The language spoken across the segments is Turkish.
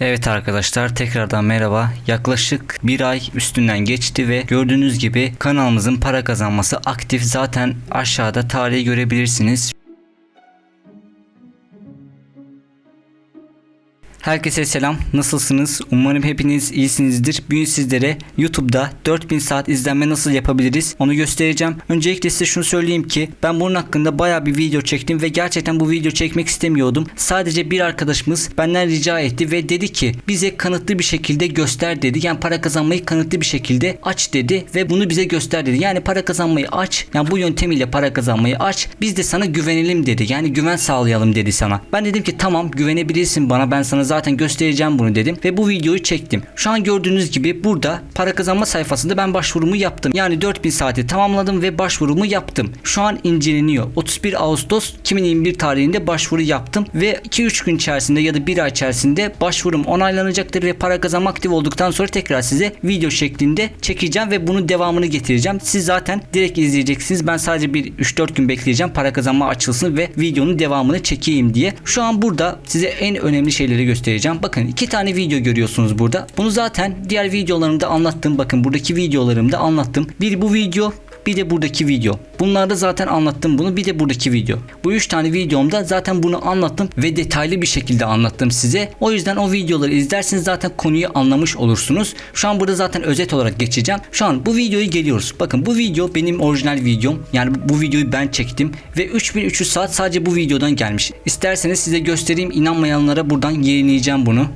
Evet arkadaşlar tekrardan merhaba. Yaklaşık bir ay üstünden geçti ve gördüğünüz gibi kanalımızın para kazanması aktif. Zaten aşağıda tarihi görebilirsiniz. Herkese selam. Nasılsınız? Umarım hepiniz iyisinizdir. Bugün sizlere YouTube'da 4000 saat izlenme nasıl yapabiliriz onu göstereceğim. Öncelikle size şunu söyleyeyim ki ben bunun hakkında baya bir video çektim ve gerçekten bu video çekmek istemiyordum. Sadece bir arkadaşımız benden rica etti ve dedi ki bize kanıtlı bir şekilde göster dedi. Yani para kazanmayı kanıtlı bir şekilde aç dedi ve bunu bize göster dedi. Yani para kazanmayı aç. Yani bu yöntemiyle para kazanmayı aç. Biz de sana güvenelim dedi. Yani güven sağlayalım dedi sana. Ben dedim ki tamam güvenebilirsin bana. Ben sana zaten göstereceğim bunu dedim ve bu videoyu çektim. Şu an gördüğünüz gibi burada para kazanma sayfasında ben başvurumu yaptım. Yani 4000 saati tamamladım ve başvurumu yaptım. Şu an inceleniyor. 31 Ağustos 2021 tarihinde başvuru yaptım ve 2-3 gün içerisinde ya da 1 ay içerisinde başvurum onaylanacaktır ve para kazanma aktif olduktan sonra tekrar size video şeklinde çekeceğim ve bunun devamını getireceğim. Siz zaten direkt izleyeceksiniz. Ben sadece bir 3-4 gün bekleyeceğim para kazanma açılsın ve videonun devamını çekeyim diye. Şu an burada size en önemli şeyleri göstereceğim. Bakın iki tane video görüyorsunuz burada. Bunu zaten diğer videolarımda anlattım. Bakın buradaki videolarımda anlattım. Bir bu video bir de buradaki video. Bunlarda zaten anlattım bunu bir de buradaki video. Bu üç tane videomda zaten bunu anlattım ve detaylı bir şekilde anlattım size. O yüzden o videoları izlerseniz zaten konuyu anlamış olursunuz. Şu an burada zaten özet olarak geçeceğim. Şu an bu videoyu geliyoruz. Bakın bu video benim orijinal videom. Yani bu videoyu ben çektim ve 3300 saat sadece bu videodan gelmiş. İsterseniz size göstereyim inanmayanlara buradan yayınlayacağım bunu.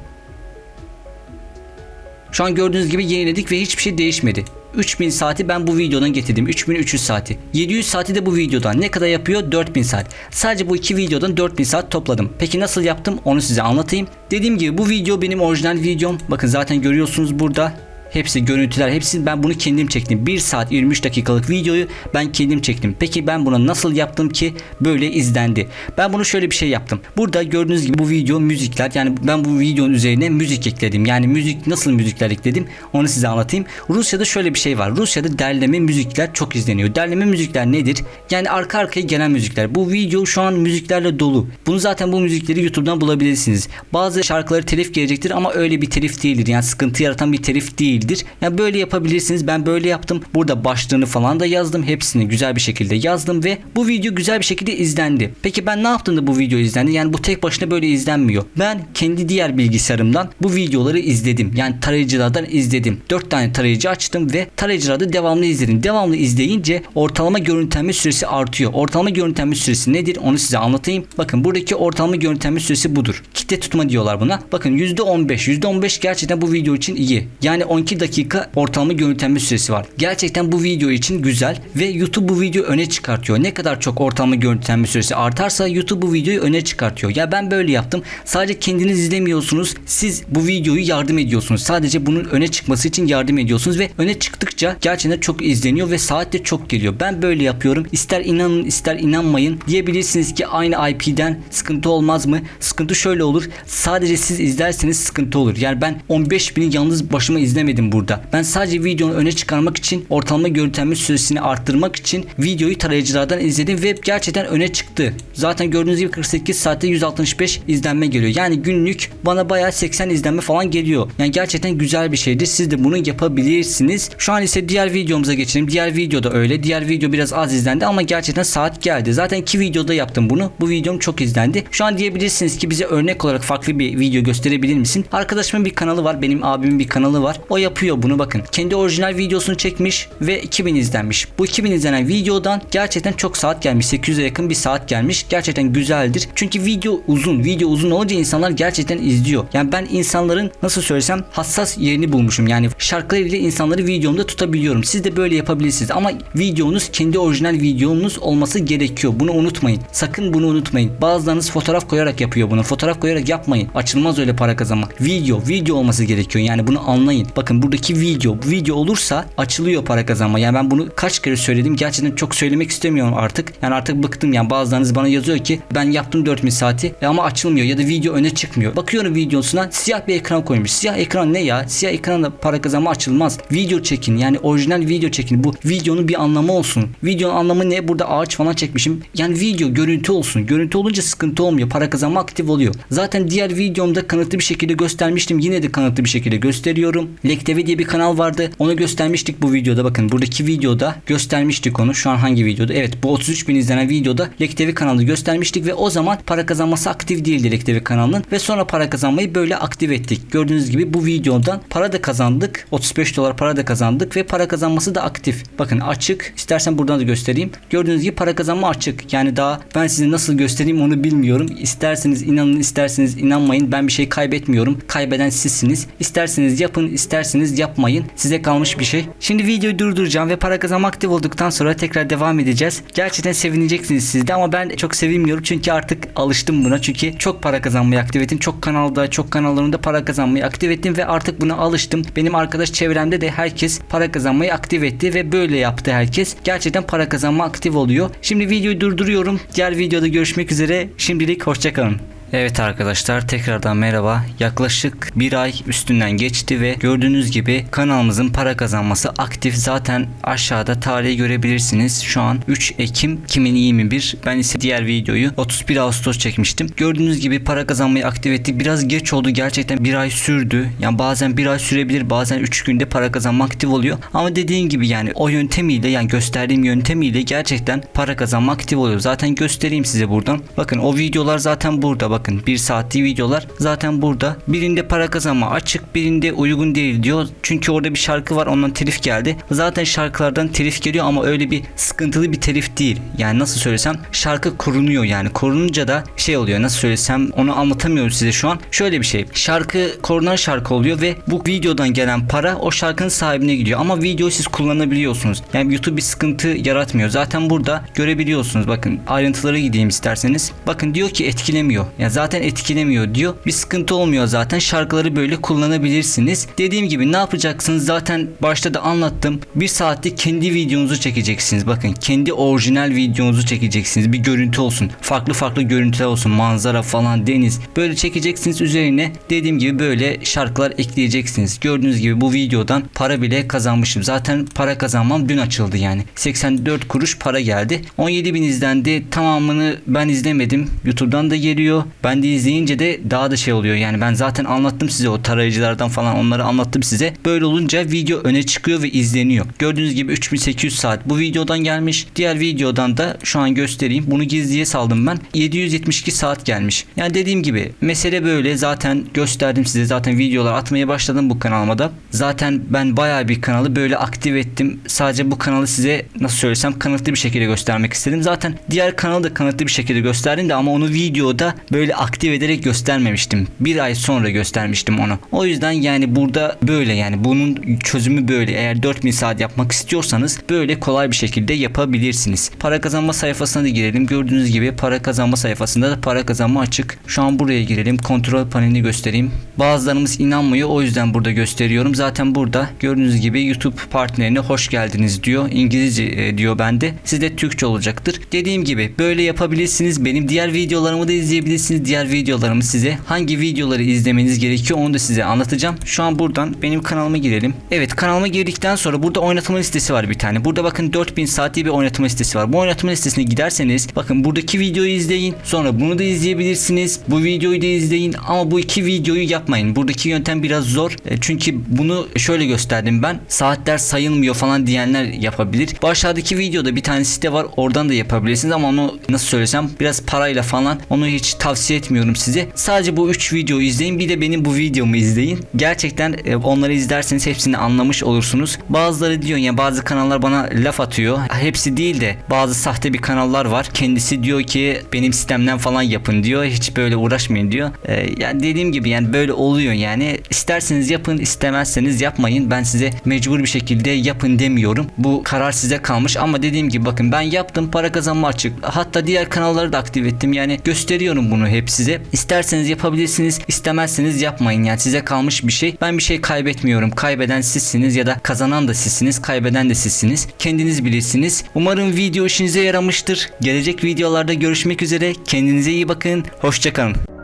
Şu an gördüğünüz gibi yeniledik ve hiçbir şey değişmedi. 3000 saati ben bu videodan getirdim. 3300 saati. 700 saati de bu videodan. Ne kadar yapıyor? 4000 saat. Sadece bu iki videodan 4000 saat topladım. Peki nasıl yaptım? Onu size anlatayım. Dediğim gibi bu video benim orijinal videom. Bakın zaten görüyorsunuz burada. Hepsi görüntüler hepsi ben bunu kendim çektim. 1 saat 23 dakikalık videoyu ben kendim çektim. Peki ben bunu nasıl yaptım ki böyle izlendi? Ben bunu şöyle bir şey yaptım. Burada gördüğünüz gibi bu video müzikler yani ben bu videonun üzerine müzik ekledim. Yani müzik nasıl müzikler ekledim onu size anlatayım. Rusya'da şöyle bir şey var. Rusya'da derleme müzikler çok izleniyor. Derleme müzikler nedir? Yani arka arkaya gelen müzikler. Bu video şu an müziklerle dolu. Bunu zaten bu müzikleri YouTube'dan bulabilirsiniz. Bazı şarkıları telif gelecektir ama öyle bir telif değildir. Yani sıkıntı yaratan bir telif değil değildir. Ya böyle yapabilirsiniz. Ben böyle yaptım. Burada başlığını falan da yazdım. Hepsini güzel bir şekilde yazdım ve bu video güzel bir şekilde izlendi. Peki ben ne yaptım da bu video izlendi? Yani bu tek başına böyle izlenmiyor. Ben kendi diğer bilgisayarımdan bu videoları izledim. Yani tarayıcılardan izledim. 4 tane tarayıcı açtım ve tarayıcılarda devamlı izledim. Devamlı izleyince ortalama görüntülenme süresi artıyor. Ortalama görüntülenme süresi nedir? Onu size anlatayım. Bakın buradaki ortalama görüntülenme süresi budur. Kitle tutma diyorlar buna. Bakın %15. %15 gerçekten bu video için iyi. Yani 12 dakika ortalama görüntülenme süresi var. Gerçekten bu video için güzel ve YouTube bu videoyu öne çıkartıyor. Ne kadar çok ortalama görüntülenme süresi artarsa YouTube bu videoyu öne çıkartıyor. Ya ben böyle yaptım. Sadece kendiniz izlemiyorsunuz. Siz bu videoyu yardım ediyorsunuz. Sadece bunun öne çıkması için yardım ediyorsunuz ve öne çıktıkça gerçekten çok izleniyor ve saatte çok geliyor. Ben böyle yapıyorum. İster inanın ister inanmayın. Diyebilirsiniz ki aynı IP'den sıkıntı olmaz mı? Sıkıntı şöyle olur. Sadece siz izlerseniz sıkıntı olur. Yani ben 15 bini yalnız başıma izlemedim burada. Ben sadece videonu öne çıkarmak için ortalama görüntülenme süresini arttırmak için videoyu tarayıcılardan izledim ve gerçekten öne çıktı. Zaten gördüğünüz gibi 48 saatte 165 izlenme geliyor. Yani günlük bana bayağı 80 izlenme falan geliyor. Yani gerçekten güzel bir şeydir. Siz de bunu yapabilirsiniz. Şu an ise diğer videomuza geçelim. Diğer videoda öyle. Diğer video biraz az izlendi ama gerçekten saat geldi. Zaten iki videoda yaptım bunu. Bu videom çok izlendi. Şu an diyebilirsiniz ki bize örnek olarak farklı bir video gösterebilir misin? Arkadaşımın bir kanalı var. Benim abimin bir kanalı var. O yapıyor bunu bakın. Kendi orijinal videosunu çekmiş ve 2000 izlenmiş. Bu 2000 izlenen videodan gerçekten çok saat gelmiş. 800'e yakın bir saat gelmiş. Gerçekten güzeldir. Çünkü video uzun. Video uzun olunca insanlar gerçekten izliyor. Yani ben insanların nasıl söylesem hassas yerini bulmuşum. Yani şarkılarıyla insanları videomda tutabiliyorum. Siz de böyle yapabilirsiniz. Ama videonuz kendi orijinal videonuz olması gerekiyor. Bunu unutmayın. Sakın bunu unutmayın. Bazılarınız fotoğraf koyarak yapıyor bunu. Fotoğraf koyarak yapmayın. Açılmaz öyle para kazanmak. Video, video olması gerekiyor. Yani bunu anlayın. Bakın buradaki video. Bu video olursa açılıyor para kazanma. Yani ben bunu kaç kere söyledim. Gerçekten çok söylemek istemiyorum artık. Yani artık bıktım yani bazılarınız bana yazıyor ki ben yaptım 4000 saati e ama açılmıyor ya da video öne çıkmıyor. Bakıyorum videosuna siyah bir ekran koymuş. Siyah ekran ne ya? Siyah ekranda para kazanma açılmaz. Video çekin yani orijinal video çekin. Bu videonun bir anlamı olsun. Videonun anlamı ne? Burada ağaç falan çekmişim. Yani video görüntü olsun. Görüntü olunca sıkıntı olmuyor. Para kazanma aktif oluyor. Zaten diğer videomda kanıtlı bir şekilde göstermiştim. Yine de kanıtlı bir şekilde gösteriyorum. Lek TV diye bir kanal vardı. Onu göstermiştik bu videoda. Bakın buradaki videoda göstermiştik onu. Şu an hangi videoda? Evet bu 33 bin izlenen videoda Lek TV kanalı göstermiştik ve o zaman para kazanması aktif değildi Lek TV kanalının ve sonra para kazanmayı böyle aktif ettik. Gördüğünüz gibi bu videodan para da kazandık. 35 dolar para da kazandık ve para kazanması da aktif. Bakın açık. İstersen buradan da göstereyim. Gördüğünüz gibi para kazanma açık. Yani daha ben size nasıl göstereyim onu bilmiyorum. İsterseniz inanın isterseniz inanmayın. Ben bir şey kaybetmiyorum. Kaybeden sizsiniz. İsterseniz yapın isterseniz yapmayın. Size kalmış bir şey. Şimdi videoyu durduracağım ve para kazanma aktif olduktan sonra tekrar devam edeceğiz. Gerçekten sevineceksiniz siz de ama ben çok sevinmiyorum çünkü artık alıştım buna. Çünkü çok para kazanmayı aktif ettim. Çok kanalda, çok kanallarımda para kazanmayı aktif ettim ve artık buna alıştım. Benim arkadaş çevremde de herkes para kazanmayı aktif etti ve böyle yaptı herkes. Gerçekten para kazanma aktif oluyor. Şimdi videoyu durduruyorum. Diğer videoda görüşmek üzere. Şimdilik hoşçakalın. Evet arkadaşlar tekrardan merhaba. Yaklaşık bir ay üstünden geçti ve gördüğünüz gibi kanalımızın para kazanması aktif. Zaten aşağıda tarihi görebilirsiniz. Şu an 3 Ekim 2021. Ben ise diğer videoyu 31 Ağustos çekmiştim. Gördüğünüz gibi para kazanmayı aktif ettik. Biraz geç oldu gerçekten bir ay sürdü. Yani bazen bir ay sürebilir bazen 3 günde para kazanma aktif oluyor. Ama dediğim gibi yani o yöntemiyle yani gösterdiğim yöntemiyle gerçekten para kazanma aktif oluyor. Zaten göstereyim size buradan. Bakın o videolar zaten burada. Bakın 1 saatlik videolar zaten burada. Birinde para kazanma açık birinde uygun değil diyor. Çünkü orada bir şarkı var ondan telif geldi. Zaten şarkılardan telif geliyor ama öyle bir sıkıntılı bir telif değil. Yani nasıl söylesem şarkı korunuyor yani. Korununca da şey oluyor nasıl söylesem onu anlatamıyorum size şu an. Şöyle bir şey. Şarkı korunan şarkı oluyor ve bu videodan gelen para o şarkının sahibine gidiyor. Ama videoyu siz kullanabiliyorsunuz. Yani YouTube bir sıkıntı yaratmıyor. Zaten burada görebiliyorsunuz. Bakın ayrıntılara gideyim isterseniz. Bakın diyor ki etkilemiyor. Yani zaten etkilemiyor diyor. Bir sıkıntı olmuyor zaten. Şarkıları böyle kullanabilirsiniz. Dediğim gibi ne yapacaksınız? Zaten başta da anlattım. Bir saatte kendi videonuzu çekeceksiniz. Bakın kendi orijinal videonuzu çekeceksiniz. Bir görüntü olsun. Farklı farklı görüntüler olsun. Manzara falan deniz. Böyle çekeceksiniz üzerine. Dediğim gibi böyle şarkılar ekleyeceksiniz. Gördüğünüz gibi bu videodan para bile kazanmışım. Zaten para kazanmam dün açıldı yani. 84 kuruş para geldi. 17 bin izlendi. Tamamını ben izlemedim. YouTube'dan da geliyor. Ben de izleyince de daha da şey oluyor. Yani ben zaten anlattım size o tarayıcılardan falan onları anlattım size. Böyle olunca video öne çıkıyor ve izleniyor. Gördüğünüz gibi 3800 saat bu videodan gelmiş. Diğer videodan da şu an göstereyim. Bunu gizliye saldım ben. 772 saat gelmiş. Yani dediğim gibi mesele böyle. Zaten gösterdim size. Zaten videolar atmaya başladım bu kanalıma da. Zaten ben bayağı bir kanalı böyle aktif ettim. Sadece bu kanalı size nasıl söylesem kanıtlı bir şekilde göstermek istedim. Zaten diğer kanalı da kanıtlı bir şekilde gösterdim de ama onu videoda böyle aktif ederek göstermemiştim. Bir ay sonra göstermiştim onu. O yüzden yani burada böyle yani bunun çözümü böyle. Eğer 4000 saat yapmak istiyorsanız böyle kolay bir şekilde yapabilirsiniz. Para kazanma sayfasına da girelim. Gördüğünüz gibi para kazanma sayfasında da para kazanma açık. Şu an buraya girelim. Kontrol panelini göstereyim. Bazılarımız inanmıyor. O yüzden burada gösteriyorum. Zaten burada gördüğünüz gibi YouTube partnerine hoş geldiniz diyor. İngilizce e, diyor bende. Sizde Türkçe olacaktır. Dediğim gibi böyle yapabilirsiniz. Benim diğer videolarımı da izleyebilirsiniz. Diğer videolarımı size hangi videoları izlemeniz gerekiyor onu da size anlatacağım. Şu an buradan benim kanalıma girelim. Evet kanalıma girdikten sonra burada oynatma listesi var bir tane. Burada bakın 4000 saat bir oynatma listesi var. Bu oynatma listesine giderseniz bakın buradaki videoyu izleyin. Sonra bunu da izleyebilirsiniz. Bu videoyu da izleyin ama bu iki videoyu yapmayın. Buradaki yöntem biraz zor. E, Çünkü bunu şöyle gösterdim ben. Saatler sayılmıyor falan diyenler yapabilir. Bu aşağıdaki videoda bir tane site var. Oradan da yapabilirsiniz ama onu nasıl söylesem biraz parayla falan onu hiç tavsiye etmiyorum size. Sadece bu 3 videoyu izleyin. Bir de benim bu videomu izleyin. Gerçekten e, onları izlerseniz hepsini anlamış olursunuz. Bazıları diyor ya bazı kanallar bana laf atıyor. Hepsi değil de bazı sahte bir kanallar var. Kendisi diyor ki benim sistemden falan yapın diyor. Hiç böyle uğraşmayın diyor. E, yani dediğim gibi yani böyle oluyor yani. İsterseniz yapın, istemezseniz yapmayın. Ben size mecbur bir şekilde yapın demiyorum. Bu karar size kalmış ama dediğim gibi bakın ben yaptım para kazanma açık. Hatta diğer kanalları da aktif ettim. Yani gösteriyorum bunu hep size. İsterseniz yapabilirsiniz, istemezseniz yapmayın. Yani size kalmış bir şey. Ben bir şey kaybetmiyorum. Kaybeden sizsiniz ya da kazanan da sizsiniz, kaybeden de sizsiniz. Kendiniz bilirsiniz. Umarım video işinize yaramıştır. Gelecek videolarda görüşmek üzere. Kendinize iyi bakın. Hoşçakalın.